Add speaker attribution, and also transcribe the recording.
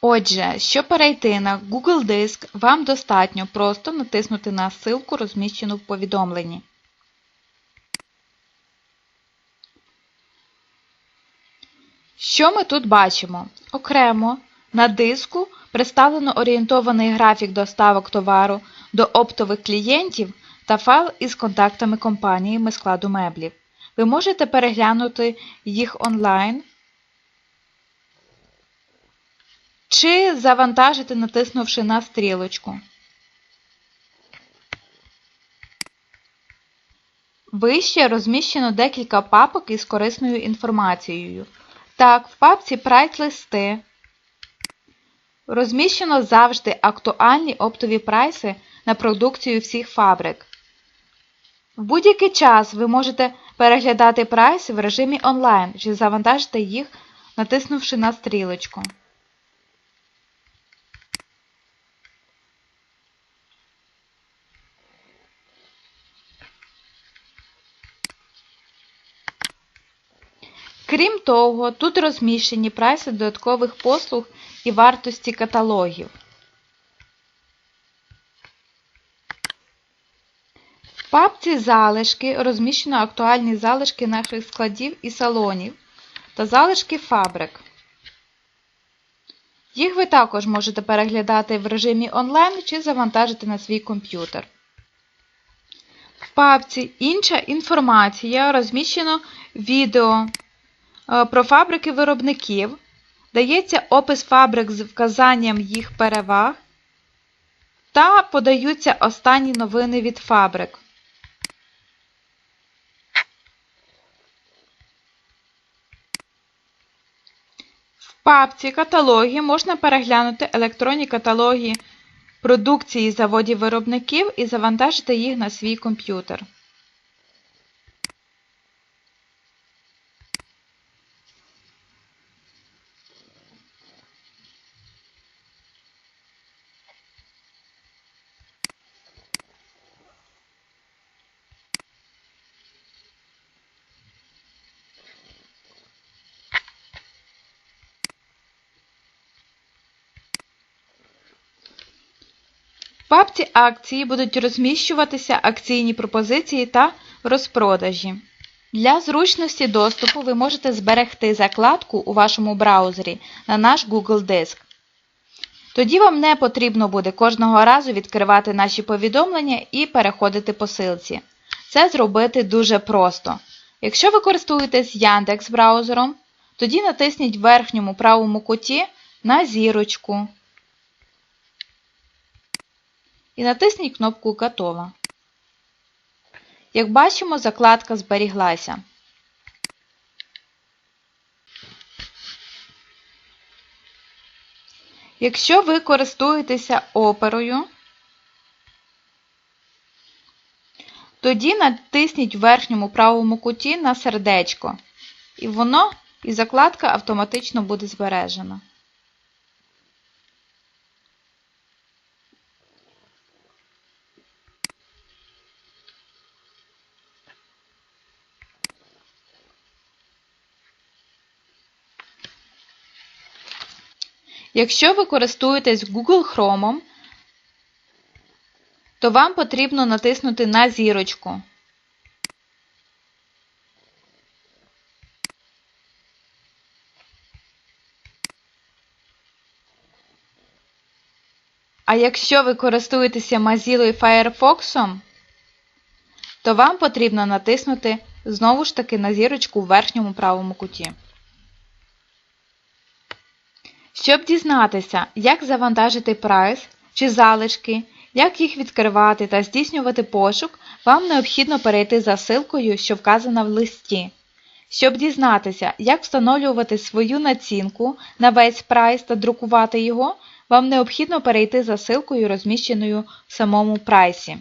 Speaker 1: Отже, щоб перейти на Google Диск, вам достатньо просто натиснути на ссылку, розміщену в повідомленні. Що ми тут бачимо? Окремо на диску представлено орієнтований графік доставок товару до оптових клієнтів та файл із контактами компаніями складу меблів. Ви можете переглянути їх онлайн чи завантажити, натиснувши на стрілочку. Вище розміщено декілька папок із корисною інформацією. Так, в папці прайс-листи розміщено завжди актуальні оптові прайси на продукцію всіх фабрик. В будь-який час ви можете переглядати прайси в режимі онлайн чи завантажити їх, натиснувши на стрілочку. Крім того, тут розміщені прайси додаткових послуг і вартості каталогів. В папці залишки розміщено актуальні залишки наших складів і салонів та залишки фабрик. Їх ви також можете переглядати в режимі онлайн чи завантажити на свій комп'ютер. В папці Інша інформація розміщено відео про фабрики виробників, дається опис фабрик з вказанням їх переваг та подаються останні новини від фабрик. В папці Каталоги можна переглянути електронні каталоги продукції заводів-виробників і завантажити їх на свій комп'ютер. Папці акції будуть розміщуватися акційні пропозиції та розпродажі. Для зручності доступу ви можете зберегти закладку у вашому браузері на наш Google Диск. Тоді вам не потрібно буде кожного разу відкривати наші повідомлення і переходити по силці. Це зробити дуже просто. Якщо ви користуєтесь Яндекс браузером, тоді натисніть в верхньому правому куті на зірочку і натисніть кнопку Готово. Як бачимо, закладка зберіглася. Якщо ви користуєтеся оперою, тоді натисніть в верхньому правому куті на сердечко, і воно і закладка автоматично буде збережена. Якщо ви користуєтесь Google Chrome, то вам потрібно натиснути на зірочку. А якщо ви користуєтеся Mozilla Firefox, то вам потрібно натиснути знову ж таки на зірочку в верхньому правому куті. Щоб дізнатися, як завантажити прайс чи залишки, як їх відкривати та здійснювати пошук, вам необхідно перейти за ссылкою, що вказана в листі. Щоб дізнатися, як встановлювати свою націнку на весь прайс та друкувати його, вам необхідно перейти за ссылкою, розміщеною в самому прайсі.